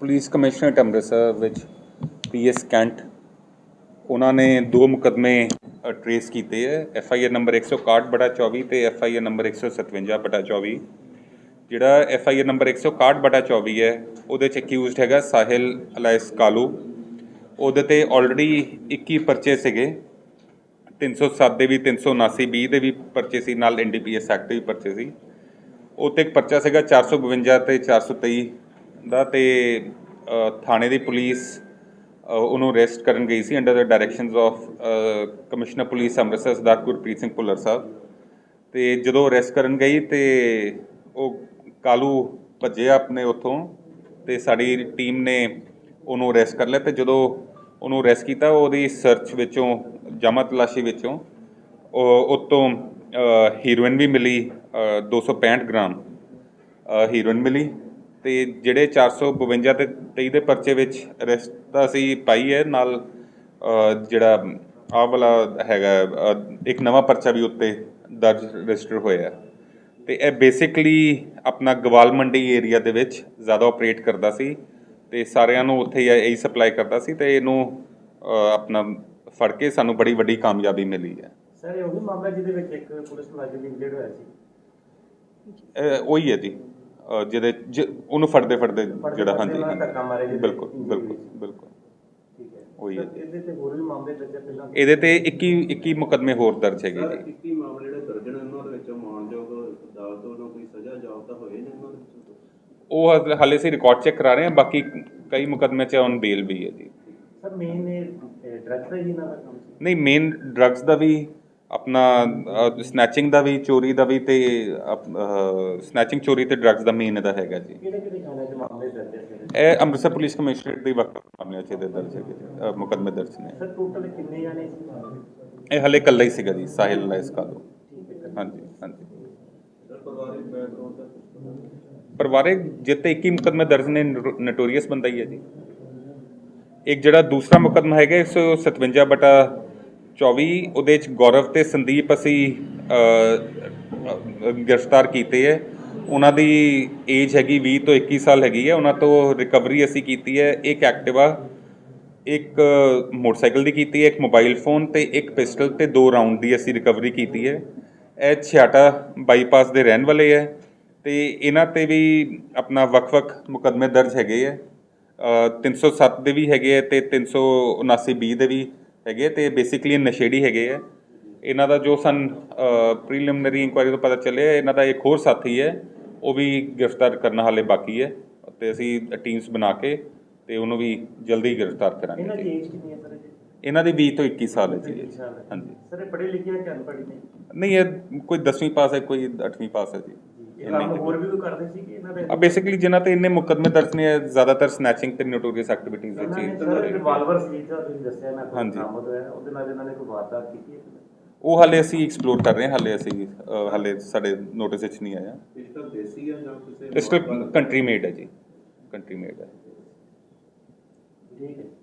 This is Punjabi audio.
ਪੁਲਿਸ ਕਮਿਸ਼ਨਰੇਟ ਅੰਮ੍ਰਿਤਸਰ ਵਿੱਚ ਪੀਐਸ ਕੈਂਟ, ਉਹਨਾਂ ਨੇ ਦੋ ਮੁਕਦਮੇ ਟਰੇਸ ਕੀਤੇ ਹੈ। ਐਫ ਆਈ ਆਰ ਨੰਬਰ 161 ਬਟਾ 24 ਤੇ ਐਫ ਆਈ ਆਰ ਨੰਬਰ 157 ਬਟਾ 24 ਜਿਹੜਾ ਐਫ ਆਈ ਆਰ ਨੰਬਰ 161 ਬਟਾ 24 ਹੈ, ਉਹਦੇ ਚ ਅਕਿਊਜ਼ਡ ਹੈਗਾ ਸਾਹਿਲ ਅਲਾਇਸ ਕਾਲੂ। ਉਹਦੇ ਤੇ ਆਲਰੇਡੀ 21 ਪਰਚੇ ਸੀਗੇ। 307 ਦੇ ਵੀ 379 ਬੀ ਦੇ ਵੀ ਪਰਚੇ ਸੀ। ਨਾਲ ਐਨਡੀਪੀਐਸ ਐਕਟ ਦੇ ਵੀ ਪਰਚੇ ਸੀ। ਉਹ ਤੇ ਇੱਕ ਪਰਚਾ ਸੀਗਾ 452 ਤੇ 423 ਦਾ ਤੇ ਥਾਣੇ ਦੀ ਪੁਲਿਸ ਉਹਨੂੰ ਅਰੈਸਟ ਕਰਨ ਗਈ ਸੀ under the directions of commissioner police Amritsar Sardar Gurpreet Singh Bhullar Sahib. ਤੇ ਜਦੋਂ ਅਰੈਸਟ ਕਰਨ ਗਈ ਤੇ ਉਹ ਕਾਲੂ ਭੱਜਿਆ ਆਪਣੇ ਉੱਥੋਂ ਤੇ ਸਾਡੀ ਟੀਮ ਨੇ ਉਹਨੂੰ ਅਰੈਸਟ ਕਰ ਲਿਆ ਤੇ ਜਦੋਂ ਉਹਨੂੰ ਅਰੈਸਟ ਕੀਤਾ, ਉਹਦੀ ਸਰਚ ਵਿੱਚੋਂ ਜਮਾ ਤਲਾਸ਼ੀ ਵਿੱਚੋਂ, ਉਹ, ਉਤੋਂ ਹੀਰੋਇਨ ਵੀ ਮਿਲੀ ਅ, 265 ਗ੍ਰਾਮ ਹੀਰੋਇਨ ਮਿਲੀ ਤੇ ਜਿਹੜੇ 452 ਤੇ 23 ਦੇ ਪਰਚੇ ਵਿੱਚ ਅਰੈਸਟ ਤਾਂ ਅਸੀਂ ਪਾਈ ਹੈ ਨਾਲ ਜਿਹੜਾ ਆਹ ਵਾਲਾ ਹੈਗਾ ਇੱਕ ਨਵਾਂ ਪਰਚਾ ਵੀ ਉੱਤੇ ਦਰਜ ਰਜਿਸਟਰ ਹੋਇਆ ਹੈ। ਤੇ ਇਹ ਬੇਸਿਕਲੀ ਆਪਣਾ ਗਵਾਲ ਮੰਡੀ ਏਰੀਆ ਦੇ ਵਿੱਚ ਜ਼ਿਆਦਾ ਆਪਰੇਟ ਕਰਦਾ ਸੀ ਤੇ ਸਾਰਿਆਂ ਨੂੰ ਉੱਥੇ ਹੀ ਇਹੀ ਸਪਲਾਈ ਕਰਦਾ ਸੀ ਤੇ ਇਹਨੂੰ ਆਪਣਾ ਫੜ ਕੇ ਸਾਨੂੰ ਬੜੀ ਵੱਡੀ ਕਾਮਯਾਬੀ ਮਿਲੀ ਹੈ ਸਰ ਇਹ ਉਹੀ ਮਾਮਲਾ ਜਿਹਦੇ ਵਿੱਚ ਇੱਕ ਪੁਲਿਸ ਮੁਲਾਜ਼ਮ ਇੰਜਰਡ ਹੋਇਆ ਸੀ। ਇਹ ਉਹੀ ਹੈ ਜੀ। ਜਿਹਦੇ ਉਹਨੂੰ ਫੜਦੇ ਫੜਦੇ ਜਿਹੜਾ ਹਾਂਜੀ ਨੇ ਬਿਲਕੁਲ ਬਿਲਕੁਲ ਹੋਈ। ਬਿਲਕੁਲ। ਠੀਕ ਹੈ। ਉਹੀ ਹੈ ਸਰ, ਇਹਦੇ ਤੇ ਹੋਰ ਵੀ ਮਾਮਲੇ ਦਰਜ ਹੈ ਪਹਿਲਾਂ ਇਹਦੇ ਤੇ 21 21 ਮੁਕਦਮੇ ਹੋਰ ਦਰਜ ਹੈਗੇ ਜੀ। 21 ਮਾਮਲੇ ਜਿਹੜੇ ਦਰਜ ਨੇ ਉਹਨਾਂ ਦੇ ਵਿੱਚੋਂ ਮਾਨਯੋਗ ਅਦਾਲਤ ਵੱਲੋਂ ਕੋਈ ਸਜ਼ਾ ਜਾਪਦਾ ਹੋਏ ਨੇ ਉਹਨਾਂ ਦੇ ਵਿੱਚੋਂ? ਉਹ ਹਾਲੇ- ਅਸੀਂ ਰਿਕਾਰਡ ਚੈੱਕ ਕਰਾ ਰਹੇ ਹਾਂ ਬਾਕੀ ਕਈ ਮੁਕਦਮੇ ਚ ਔਨ ਬੇਲ ਵੀ ਹੈ ਜੀ। ਸਰ ਮੇਨ ਇਹ ਡਰੱਗਸ ਦਾ ਹੀ ਕੰਮ ਸੀ? ਨਹੀਂ ਮੇਨ ਡਰੱਗਸ ਦਾ ਵੀ ਆਪਣਾ ਸਨੈਚਿੰਗ ਦਾ ਵੀ ਚੋਰੀ ਦਾ ਵੀ ਤੇ ਸਨੈਚਿੰਗ ਚੋਰੀ ਤੇ ਡਰੱਗਸ ਦਾ ਮੇਨ ਇਹਦਾ ਹੈਗਾ ਜੀ। ਕਿਹੜੇ ਕਿਹੜੇ ਥਾਣੇ ਮਾਮਲੇ ਦਰਜ ਹੈ ਇਹ ਅੰਮ੍ਰਿਤਸਰ ਪੁਲਿਸ ਕਮਿਸ਼ਨਰੇਟ ਦੇ ਵਕਤ ਮਾਮਲਿਆਂ ਚ ਇਹਦੇ ਦਰਜ ਅ, ਮੁਕੱਦਮੇ ਦਰਜ ਨੇ। ਸਰ ਟੋਟਲ ਕਿੰਨੇ ਜਾਣੇ ਇਹ ਹਲੇ ਇਕੱਲਾ ਹੀ ਸੀਗਾ ਜੀ ਸਾਹਿਲ ਲਾਇਸ ਕਾਲੋ ਠੀਕ ਹੈ ਹਾਂਜੀ ਹਾਂਜੀ। ਪਰਿਵਾਰਿਕ ਬੈਕਗ੍ਰਾਉਂਡ ਦਾ ਪਰਿਵਾਰਿਕ ਜਿੱਤੇ 21 ਮੁਕੱਦਮੇ ਦਰਜ ਨੇ ਨੋਟੋਰੀਅਸ ਬੰਦਾ ਹੀ ਹੈ ਜੀ। ਇੱਕ ਜਿਹੜਾ ਦੂਸਰਾ ਮੁਕੱਦਮਾ ਹੈਗਾ 157 ਬਟਾ 24 ਉਹਦੇ ਚ ਗੌਰਵ ਤੇ ਸੰਦੀਪ ਅਸੀਂ ਗ੍ਰਿਫਤਾਰ ਕੀਤੇ ਹੈ ਉਹਨਾਂ ਦੀ ਏਜ ਹੈਗੀ 20 ਤੋਂ 21 ਸਾਲ ਹੈਗੀ ਹੈ ਉਹਨਾਂ ਤੋਂ ਰਿਕਵਰੀ ਅਸੀਂ ਕੀਤੀ ਹੈ ਇੱਕ ਐਕਟਿਵਾ ਇੱਕ ਮੋਟਰਸਾਈਕਲ ਦੀ ਕੀਤੀ ਹੈ ਇੱਕ ਮੋਬਾਈਲ ਫੋਨ ਤੇ ਇੱਕ ਪਿਸਟਲ ਤੇ ਦੋ ਰਾਉਂਡ ਦੀ ਅਸੀਂ ਰਿਕਵਰੀ ਕੀਤੀ ਹੈ ਇਹ ਛਿਆਟਾ ਬਾਈਪਾਸ ਦੇ ਰਹਿਣ ਵਾਲੇ ਹੈ ਤੇ ਇਹਨਾਂ ਤੇ ਵੀ ਆਪਣਾ ਵੱਖ-ਵੱਖ ਮੁਕੱਦਮੇ ਦਰਜ ਹੈਗੇ ਹੈ ਅ, 307 ਦੇ ਵੀ ਹੈਗੇ ਹੈ ਤੇ 379 ਬੀ ਦੇ ਵੀ ਹੈਗੇ ਤੇ ਬੇਸਿਕਲੀ ਨਸ਼ੇੜੀ ਹੈਗੇ ਹੈ ਇਹਨਾਂ ਦਾ ਜੋ ਸਨ ਪ੍ਰੀਲਿਮਿਨਰੀ ਇਨਕੁਆਇਰੀ ਤੋਂ ਪਤਾ ਚੱਲਿਆ ਇਹਨਾਂ ਦਾ ਇੱਕ ਹੋਰ ਸਾਥੀ ਹੈ ਉਹ ਵੀ ਗ੍ਰਿਫਤਾਰ ਕਰਨਾ ਹਾਲੇ ਬਾਕੀ ਹੈ ਤੇ ਅਸੀਂ ਟੀਮਸ ਬਣਾ ਕੇ ਤੇ ਉਹਨੂੰ ਵੀ ਜਲਦੀ ਗ੍ਰਿਫਤਾਰ ਕਰਾਂਗੇ। ਇਹਨਾਂ ਦੀ। ਏਜ ਕਿੰਨੀ ਹੈ ਸਰ ਇਹਨਾਂ ਦੀ 20 ਤੋਂ 21 ਸਾਲ ਹੈ ਜੀ। ਹਾਂਜੀ। ਸਰ ਇਹ ਪੜ੍ਹੇ ਲਿਖੇ ਹੈ ਕਿ ਅਨਪੜ੍ਹ ਨੇ? ਨਹੀਂ ਇਹ ਕੋਈ 10ਵੀਂ ਪਾਸ ਹੈ ਕੋਈ 8ਵੀਂ ਪਾਸ ਹੈ ਜੀ। ਕੰਮ ਹੋਰ ਵੀ ਕੋਈ ਕਰਦੇ ਸੀ ਕਿ ਇਹਨਾਂ ਦੇ ਆ ਬੇਸਿਕਲੀ ਜਿਨ੍ਹਾਂ ਤੇ ਇੰਨੇ ਮੁਕੱਦਮੇ ਦਰਜ ਨੇ ਇਹ ਜ਼ਿਆਦਾਤਰ ਸਨੈਚਿੰਗ ਤੇ ਨੋਟੋਰੀਅਸ ਐਕਟੀਵਿਟੀਜ਼ ਵਿੱਚ ਹੀ ਰਿਵਾਲਵਰ ਸੀ ਜਿਹੜਾ ਤੁਸੀਂ ਦੱਸਿਆ ਨਾ ਹਾਂਜੀ। ਬਰਾਮਦ ਹੋਇਆ ਉਹਦੇ ਨਾਲ ਇਹਨਾਂ ਨੇ ਕੋਈ ਵਾਰਦਾਤ ਕੀਤੀ ਹੈ? ਉਹ ਹਾਲੇ ਅਸੀਂ ਐਕਸਪਲੋਰ ਕਰ ਰਹੇ ਹਾਂ ਹਾਲੇ ਅਸੀਂ ਅ, ਹਾਲੇ ਸਾਡੇ ਨੋਟਿਸ ਵਿੱਚ ਨਹੀਂ ਆਇਆ। ਪਿਸਟਲ ਦੇਸੀ ਆ ਜਾਂ ਕਿਸੇ ਪਿਸਟਲ ਕੰਟਰੀ ਮੇਡ ਹੈ ਜੀ। ਕੰਟਰੀ ਮੇਡ ਹੈ। ਠੀਕ ਹੈ।